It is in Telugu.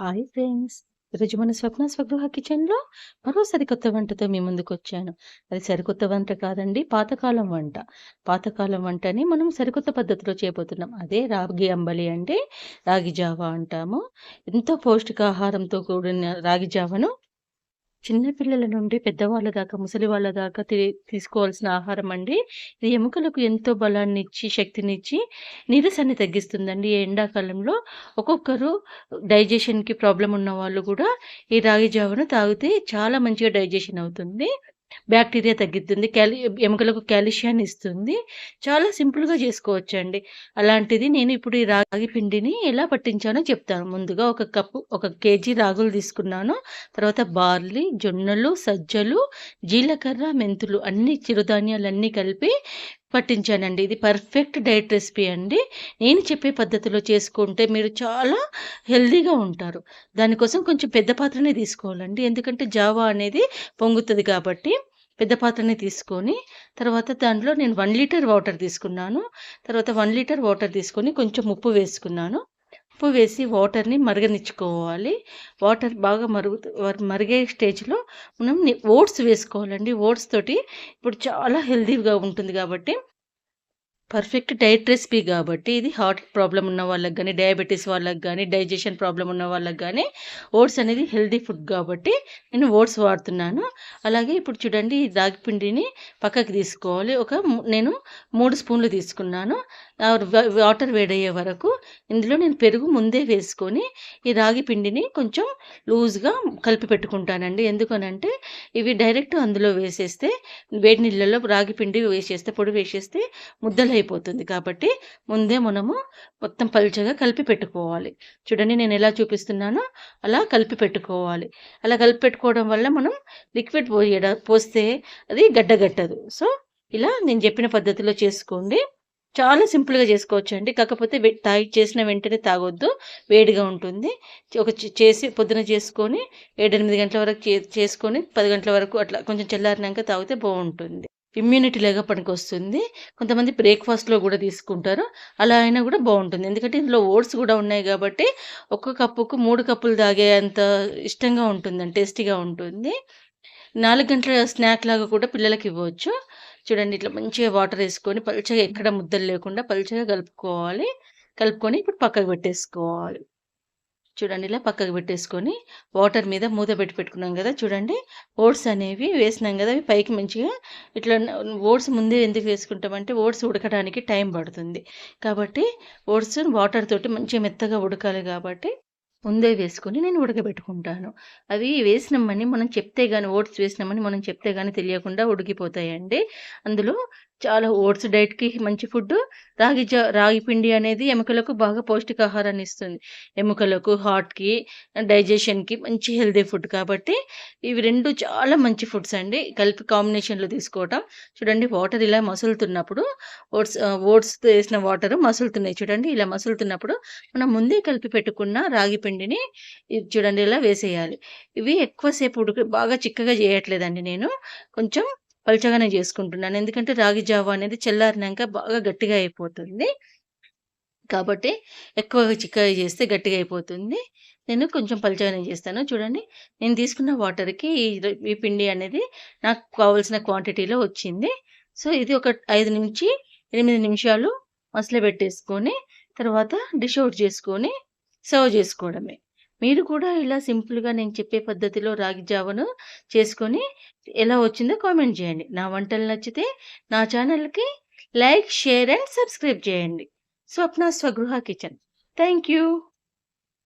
Hi friends! ఈరోజు మన స్వప్న స్వగృహ కిచెన్‌లో మరో సరికొత్త వంటతో మీ ముందుకొచ్చాను. అది సరికొత్త వంట కాదండి. పాతకాలం వంట. పాతకాలం వంటని మనం సరికొత్త పద్ధతిలో చేయబోతున్నాం. అదే రాగి అంబలి అంటే రాగి జావ అంటాము. ఎంతో పౌష్టికాహారంతో కూడిన రాగి జావను చిన్నపిల్లల నుండి పెద్దవాళ్ళ దాకా, ముసలి వాళ్ళ దాకా తీసుకోవాల్సిన ఆహారం అండి. ఇది ఎముకలకు ఎంతో బలాన్ని ఇచ్చి శక్తినిచ్చి, నీరసాన్ని తగ్గిస్తుందండి. ఈ ఎండాకాలంలో ఒక్కొక్కరు డైజెషన్‌కి ఉన్న వాళ్ళు కూడా ఈ రాగి జావను తాగితే చాలా మంచిగా డైజెషన్ అవుతుంది. బ్యాక్టీరియా తగ్గిస్తుంది క్యాలి ఎముకలకు క్యాల్షియాన్ని ఇస్తుంది. చాలా సింపుల్‌గా చేసుకోవచ్చండి. అలాంటిది నేను ఇప్పుడు ఈ రాగి పిండిని ఎలా పట్టించానో చెప్తాను. ముందుగా ఒక కప్పు ఒక కేజీ రాగులు తీసుకున్నాను. తర్వాత బార్లీ, జొన్నలు, సజ్జలు, జీలకర్ర, మెంతులు అన్ని చిరుధాన్యాలన్నీ కలిపి పట్టించానండి. ఇది పర్ఫెక్ట్ డైట్ రెసిపీ అండి. నేను చెప్పే పద్ధతిలో చేసుకుంటే మీరు చాలా హెల్దీగా ఉంటారు. దానికోసం కొంచెం పెద్ద పాత్రనే తీసుకోవాలండి. ఎందుకంటే జావా అనేది పొంగుతుంది కాబట్టి పెద్ద పాత్రనే తీసుకొని, తర్వాత దాంట్లో నేను వన్ లీటర్ వాటర్ తీసుకున్నాను. తర్వాత వన్ లీటర్ వాటర్ తీసుకొని కొంచెం ఉప్పు వేసుకున్నాను. ఉప్పు వేసి వాటర్‌ని మరగనిచ్చుకోవాలి. వాటర్ బాగా మరుగు మరిగే స్టేజ్‌లో మనం ఓట్స్ వేసుకోవాలండి. ఓట్స్ తోటి ఇప్పుడు చాలా హెల్తీగా ఉంటుంది కాబట్టి పర్ఫెక్ట్ డైట్ రెసిపీ కాబట్టి ఇది హార్ట్ ప్రాబ్లం ఉన్న వాళ్ళకి కానీ డయాబెటీస్ వాళ్ళకి కానీ డైజెషన్ ప్రాబ్లం ఉన్న వాళ్ళకి కానీ ఓట్స్ అనేది హెల్తీ ఫుడ్ కాబట్టి నేను ఓట్స్ వాడుతున్నాను. అలాగే ఇప్పుడు చూడండి ఈ రాగి పిండిని పక్కకి తీసుకోవాలి. ఒక నేను మూడు స్పూన్లు తీసుకున్నాను. వాటర్ వేడయ్యే వరకు ఇందులో నేను పెరుగు ముందే వేసుకొని ఈ రాగి పిండిని కొంచెం లూజ్‌గా కలిపి పెట్టుకుంటానండి. ఎందుకనంటే ఇవి డైరెక్ట్ అందులో వేసేస్తే వేడి నీళ్ళలో రాగి పిండి వేసేస్తే పొడి వేసేస్తే ముద్దలు అయిపోతుంది కాబట్టి ముందే మనము మొత్తం పలుచగా కలిపి పెట్టుకోవాలి. చూడండి నేను ఎలా చూపిస్తున్నానో అలా కలిపి పెట్టుకోవాలి. అలా కలిపి పెట్టుకోవడం వల్ల మనం లిక్విడ్ పోయడ పోస్తే అది గడ్డగట్టదు. సో, ఇలా నేను చెప్పిన పద్ధతిలో చేసుకోండి. చాలా సింపుల్‌గా చేసుకోవచ్చండి. కాకపోతే తాగి చేసిన వెంటనే తాగొద్దు. వేడిగా ఉంటుంది. ఒక చేసి పొద్దున చేసుకొని 7, 8 గంటల వరకు చే చేసుకొని పది గంటల వరకు అట్లా కొంచెం చల్లారినాక తాగితే బాగుంటుంది ఇమ్యూనిటీ లాగా పనికొస్తుంది. కొంతమంది బ్రేక్‌ఫాస్ట్‌లో కూడా తీసుకుంటారు. అలా అయినా కూడా బాగుంటుంది ఎందుకంటే ఇందులో ఓట్స్ కూడా ఉన్నాయి కాబట్టి ఒక్క కప్పుకు మూడు కప్పులు తాగేంత ఇష్టంగా ఉంటుందండి. టేస్టీగా ఉంటుంది. నాలుగు గంటల స్నాక్ లాగా కూడా పిల్లలకి ఇవ్వచ్చు. చూడండి ఇట్లా మంచిగా వాటర్ వేసుకొని పలుచగా ఎక్కడ ముద్దలు లేకుండా పలుచగా కలుపుకోవాలి. కలుపుకొని ఇప్పుడు పక్కకు పెట్టేసుకోవాలి. చూడండి ఇలా పక్కకు పెట్టేసుకొని వాటర్ మీద మూత పెట్టి పెట్టుకున్నాం కదా చూడండి ఓట్స్ అనేవి వేసినాం కదా అవి పైకి మంచిగా ఇట్లా ఓట్స్ ముందే ఎందుకు వేసుకుంటామంటే ఓట్స్ ఉడకడానికి టైం పడుతుంది. కాబట్టి ఓట్స్ వాటర్ తోటి మంచిగా మెత్తగా ఉడకాలి కాబట్టి ముందే వేసుకొని నేను ఉడకబెట్టుకుంటాను. అవి వేసినామని మనం చెప్తే కానీ ఓట్స్ వేసినామని మనం చెప్తే కానీ తెలియకుండా ఉడికిపోతాయండి. అందులో చాలా ఓట్స్ డైట్‌కి మంచి ఫుడ్ రాగి జా రాగి పిండి అనేది ఎముకలకు బాగా పౌష్టికాహారాన్ని ఇస్తుంది. ఎముకలకు, హార్ట్‌కి, డైజెషన్‌కి మంచి హెల్తీ ఫుడ్ కాబట్టి ఇవి రెండు చాలా మంచి ఫుడ్స్ అండి. కలిపి కాంబినేషన్‌లో తీసుకోవటం. చూడండి వాటర్ ఇలా మసులుతున్నప్పుడు ఓట్స్ ఓట్స్ ఓట్స్‌తో వాటర్ మసులుతున్నాయి చూడండి. ఇలా మసులుతున్నప్పుడు మనం ముందే కలిపి పెట్టుకున్న రాగి పిండిని చూడండి ఇలా వేసేయాలి. ఇవి ఎక్కువసేపు ఉడుకు బాగా చిక్కగా చేయట్లేదండి నేను. కొంచెం పలుచగానే చేసుకుంటున్నాను. ఎందుకంటే రాగి జావ అనేది చల్లారినాక బాగా గట్టిగా అయిపోతుంది. కాబట్టి ఎక్కువగా చిక్కగా చేస్తే గట్టిగా అయిపోతుంది. నేను కొంచెం పలుచగానే చేస్తాను. చూడండి నేను తీసుకున్న వాటర్‌కి ఈ ఈ పిండి అనేది నాకు కావాల్సిన క్వాంటిటీలో వచ్చింది. సో, ఇది ఒక 5-8 నిమిషాలు మసలబెట్టేసుకొని తర్వాత డిష్ అవుట్ చేసుకొని సర్వ్ చేసుకోవడమే. మీరు కూడా ఇలా సింపుల్‌గా నేను చెప్పే పద్ధతిలో రాగి జావను చేసుకొని ఎలా వచ్చిందో కామెంట్ చేయండి. నా వంటలు నచ్చితే నా ఛానల్కి లైక్, షేర్ అండ్ సబ్స్క్రైబ్ చేయండి. Swapna Swagruha kitchen. Thank you.